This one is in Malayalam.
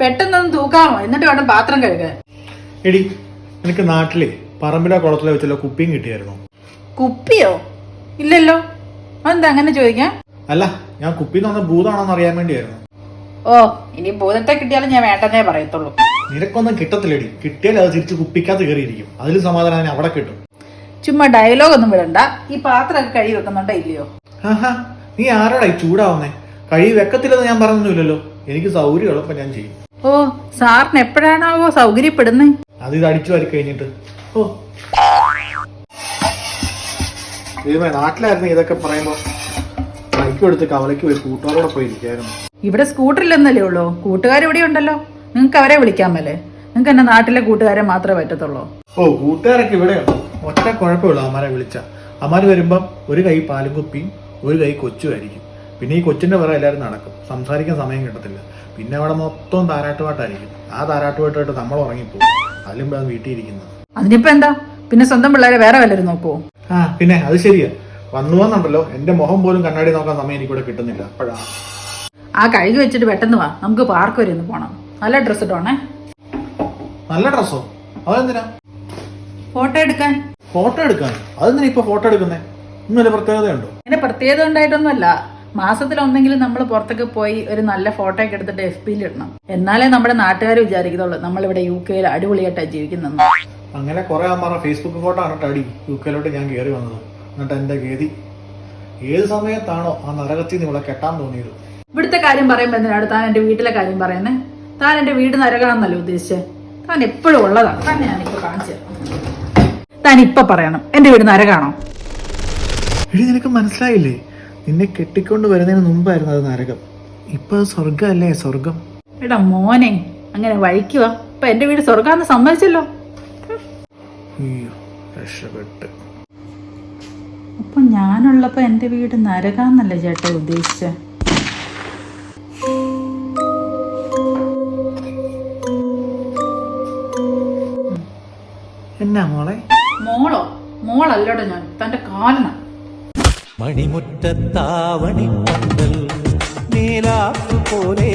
പെട്ടെന്നൊന്ന് തൂക്കാമോ? എന്നിട്ട് വേണം പാത്രം കഴുകാൻ. എടി എനിക്ക് നാട്ടിലെ പറമ്പിലോ കുളത്തിലെ വെച്ചല്ലോ കുപ്പിയും കിട്ടിയായിരുന്നു? കുപ്പിയോ? ഇല്ലല്ലോ. അതെന്താ അങ്ങനെ ചോദിക്കാം അല്ല ഞാൻ കുപ്പി എന്ന് പറഞ്ഞ ഭൂതാണോന്ന് അറിയാൻ വേണ്ടിയായിരുന്നു. ഓ ഇനി ഭൂതത്തെ കിട്ടിയാലും ഞാൻ വേണ്ടെന്നേ പറയത്തുള്ളൂ. നിനക്കൊന്നും കിട്ടത്തില്ലടി. കിട്ടിയാൽ അത് തിരിച്ച് കുപ്പിക്കകത്ത് കയറിയിരിക്കും. അതിൽ സമാധാനം അവിടെ കിട്ടും. ചുമ്മാ ഡയലോഗ് ഒന്നും വിടണ്ട. ഈ പാത്രമൊക്കെ കഴുകി വെക്കുന്നുണ്ടോ ഇല്ലയോ? ആഹാ നീ ആരോടായി ചൂടാവുന്നേ? കഴി വെക്കത്തില്ലെന്ന് ഞാൻ പറഞ്ഞൊന്നുമില്ലല്ലോ. എനിക്ക് സൗകര്യം എളുപ്പം ഞാൻ ചെയ്യും. ഓ സാറിന് എപ്പോഴാണാവോ സൗകര്യപ്പെടുന്നേ? അത് ഇത് അടിച്ചു വാരി കഴിഞ്ഞിട്ട്. ഓ. ദൈവമേ നാട്ടിലായിരുന്നു ഇതൊക്കെ പറയുമ്പോ ബൈക്ക് എടുത്ത് കവലയ്ക്ക് പോയി കൂട്ടുകാരോടെ പോയി ഇരിക്കായിരുന്നു. ഇവിടെ സ്കൂട്ടറില്ലെന്നല്ലേ ഉള്ളൂ? കൂട്ടുകാർ ഇവിടെ ഉണ്ടല്ലോ. നിങ്ങൾക്ക് അവരെ വിളിക്കാൻ മേലേ. നിങ്ങൾക്ക് എന്നെ നാട്ടിലെ കൂട്ടുകാരെ മാത്രമേ പറ്റത്തുള്ളൂ. ഓ കൂട്ടുകാരൊക്കെ ഇവിടെയുണ്ട് ഒറ്റ കുഴപ്പമുള്ളൂ അമ്മാരെ വിളിച്ച. അമ്മാര് വരുമ്പം ഒരു കൈ പാലും കുപ്പിയും ഒരു കൈ കൊച്ചുമായിരിക്കും. പിന്നെ ഈ കൊച്ചിന്റെ പുറകെ എല്ലാവരും നടക്കും. സംസാരിക്കാൻ സമയം കിട്ടത്തില്ല. പിന്നെ അവിടെ മൊത്തം താരാട്ടുപാട്ടായിരിക്കും. ആ താരാട്ടുപാട്ടായിട്ട് നമ്മൾ ഉറങ്ങിപ്പോകും അതിലും അത് വീട്ടിൽ ഇരിക്കുന്നത് അതിനിപ്പോ എന്താ? പിന്നെ സ്വന്തം പിള്ളേരെ വേറെ വല്ലരും നോക്കുവോ? ആ പിന്നെ അത് ശരിയാ. വന്നു വന്നുണ്ടല്ലോ. എന്റെ മുഖം പോലും കണ്ണാടി നോക്കാൻ സമയം എനിക്കിവിടെ കിട്ടുന്നില്ല. അപ്പോഴാ. ആ കഴുകി വെച്ചിട്ട് പെട്ടെന്ന് വാ. നമുക്ക് പാർക്ക് വരെ ഒന്ന് പോണം. നല്ല ഡ്രസ്സ് ഇട്ടോണേ. നല്ല ഡ്രസ്സോ? അതെന്തിനാ? ഫോട്ടോ എടുക്കാൻ. ഫോട്ടോ എടുക്കാൻ? അതെന്തിനാ ഇപ്പൊ ഫോട്ടോ എടുക്കുന്നേ? ഇന്നൊരു പ്രത്യേകതയുണ്ടോ? അങ്ങനെ പ്രത്യേകത ഉണ്ടായിട്ടൊന്നുമല്ല. മാസത്തിൽ ഒന്നെങ്കിലും നമ്മൾ പുറത്തൊക്കെ പോയി ഒരു നല്ല ഫോട്ടോ ഒക്കെ എടുത്തിട്ട് എഫ് പിയിൽ ഇടണം. എന്നാലേ നമ്മുടെ നാട്ടുകാർ വിചാരിക്കത്തുള്ളൂ നമ്മളിവിടെ യു കെയിൽ അടിപൊളിയായിട്ടാണ് ജീവിക്കുന്നത്. അങ്ങനെ കുറെ അമ്മ ഫേസ്ബുക്ക് ഫോട്ടോ ആണ് അടി യു കെയിലോട്ട് ഞാൻ കയറി വന്നത്. എന്നിട്ട് എന്റെ ഗതി. ഏത് സമയത്താണോ ആ നരകത്തിൽ നിന്ന് ഇവിടെ കെട്ടാൻ തോന്നിയത്? ഇവിടുത്തെ കാര്യം പറയുമ്പോൾ എന്തിനാണ് താൻ എന്റെ വീട്ടിലെ കാര്യം പറയുന്നത് താൻ എന്റെ വീട് നരകാണെന്നല്ലോ ഉദ്ദേശിച്ചത് താൻ എപ്പോഴും ഉള്ളതാണ്. തന്നെ ഇപ്പൊ കാണിച്ചു. തരാം താൻ ഇപ്പൊ പറയണം എന്റെ വീട് നരകാണോ? എടി നിനക്ക് മനസ്സിലായില്ലേ? നിന്നെ കെട്ടിക്കൊണ്ട് വരുന്നതിന് മുമ്പായിരുന്നു അത് നരകം. ഇപ്പൊ സ്വർഗമല്ലേ സ്വർഗം എടാ മോനെ അങ്ങനെ വഴിക്കുക ഇപ്പൊ എന്റെ വീട് സ്വർഗാന്ന് സമ്മതിച്ചല്ലോ. അയ്യോ രക്ഷപ്പെട്ട്. അപ്പൊ ഞാനുള്ളപ്പോ എന്റെ വീട് നരകാന്നല്ലേ ചേട്ടാ ഉദ്ദേശിച്ചേ? എന്നാ മോളെ? മോളോ? മോളല്ലോടോ ഞാൻ. തന്റെ കാലന. മണിമുറ്റത്താവണി പന്തൽ നീലാപ്പു പോലെ